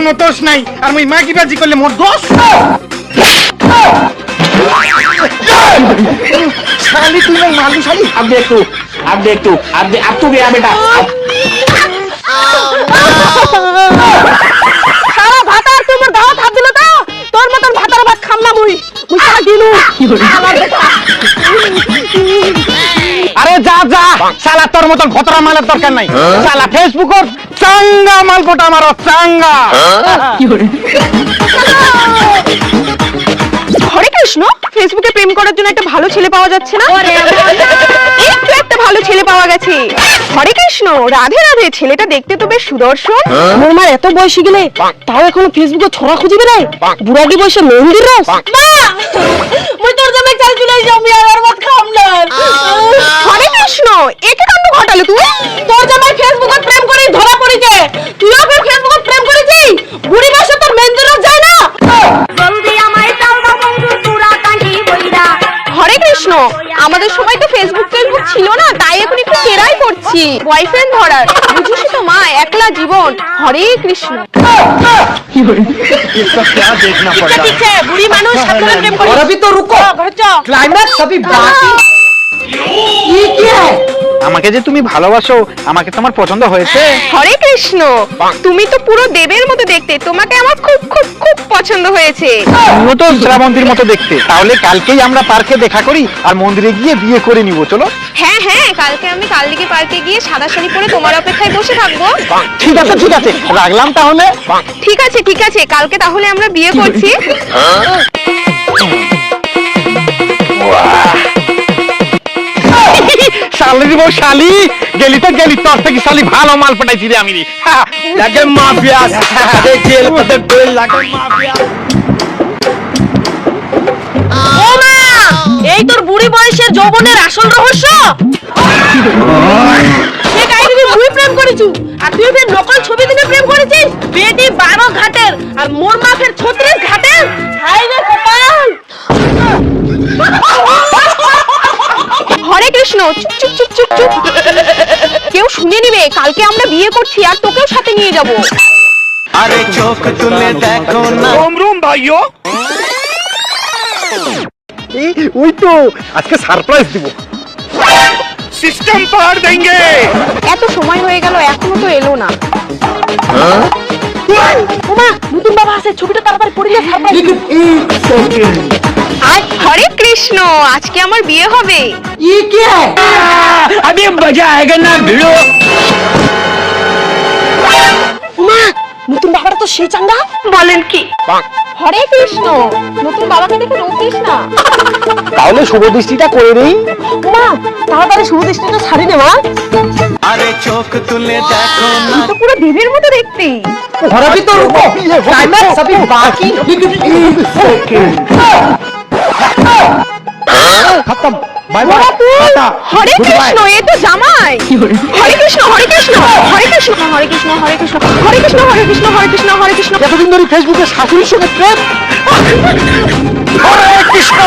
কোনো দোষ নাই। আর মুই মাগি বাজি করলে মোর দোষ। শালি তুই না মালু শালি। আবে একটু আবে একটু আবে আর তুই বেটা শালা তোর মতন ভতরা মালের দরকার নাই। শালা ফেসবুকর চাঙ্গা মাল কোটা আমার চাঙ্গা হরে কৃষ্ণ ফেসবুকে প্রেম করার জন্য একটা ভালো ছেলে পাওয়া যাচ্ছে না? একটু একটা ভালো ছেলে পাওয়া গেছে। হরে কৃষ্ণ রাধে রাধে ছেলেটা দেখতে তো বেশ সুদর্শন। মোর মার এত বয়সী গেলে তাও এখনও ফেসবুকে ছড়া খুঁজিবে রে বুড়াটি বয়সে মেহেন্দির রস? আমাদের সময় তো ফেসবুক ফেসবুক ছিল না তাই এখন একটু কেরাই করছি বয়ফ্রেন্ড ধরার বুঝিস তো মা একলা জীবন হরে কৃষ্ণ इसका क्या देखना पड़ रहा है বুড়ি মানুষ সাবধানে প্রেম করিস और अभी तो रुको ঘরে চ। क्लाइमैक्स अभी बाकी ये क्या है আমাকে যে তুমি ভালোবাসো আমাকে তোমার পছন্দ হয়েছে হরে কৃষ্ণ তুমি তো পুরো দেবের মতো দেখতে তোমাকে আমার খুব খুব খুব পছন্দ হয়েছে। তুমিও তো শ্রাবন্তীর মতো দেখতে। তাহলে কালকেই আমরা পার্কে দেখা করি আর মন্দিরে গিয়ে বিয়ে করে নিব চলো। হ্যাঁ হ্যাঁ কালকে আমি কালদিকে পার্কে গিয়ে সাদা শাড়ি পরে তোমার অপেক্ষায় বসে থাকব। ঠিক আছে ঠিক আছে। রাখলাম তাহলে। ঠিক আছে ঠিক আছে কালকে তাহলে আমরা বিয়ে করছি। শালি? গেলি তো গেলি, তোর থেকে শালি ভালো মাল পাঠাইছি রে আমি এই তোর বুড়ি বয়সের যৌবনের আসল রহস্য? প্রেম আর তুই ফের নকল প্রেম করেছিস বেটি বারো ঘাটের, আর মোর ছত্রিশ ঘাটের? করিস না চুপ চুপ চুপ চুপ। কেউ শুনে নিবে কালকে আমরা বিয়ে করছি আর তোকেও সাথে নিয়ে যাব। আরে চোখ তুলে দেখো না। রুম রুম ভাইও ওই তো আজকে সারপ্রাইজ দিব। সিস্টেম পার দেঙ্গে এত সময় হয়ে গেল এখনও তো এলো না। হ্যাঁ? ওমা নতুন বাবা আছে ছবিটা তাড়াতাড়ি পড়ে যা সারপ্রাইজ আয় হরে কৃষ্ণ আজকে আমার বিয়ে হবে ये क्या है अभी मजा आएगा ना भिड़ो ওমা নতুন বাবাটা তো সেই চাঙ্গা বলেন কি হরে কৃষ্ণ নতুন বাবাকে দেখে রোকিস না তাহলে শুভ দৃষ্টিটা করে দেই ওমা তাড়াতাড়ি শুভ দৃষ্টিটা ছাড়ি নে মা আরে চোখ তুলে দেখো না তুই তো পুরো দেবীর মতো দেখতে और अभी तो रुको क्लाइमैक्स अभी बाकी খতম বাই বাই টাটা হরে কৃষ্ণ এ তো জামাই। হরে কৃষ্ণ হরে কৃষ্ণ হরে কৃষ্ণ হরে কৃষ্ণ হরে কৃষ্ণ হরে কৃষ্ণ হরে কৃষ্ণ হরে কৃষ্ণ হরে কৃষ্ণ। এতদিন ধরে ফেসবুকে শাশুড়ির সঙ্গে প্রেম? হরে কৃষ্ণ।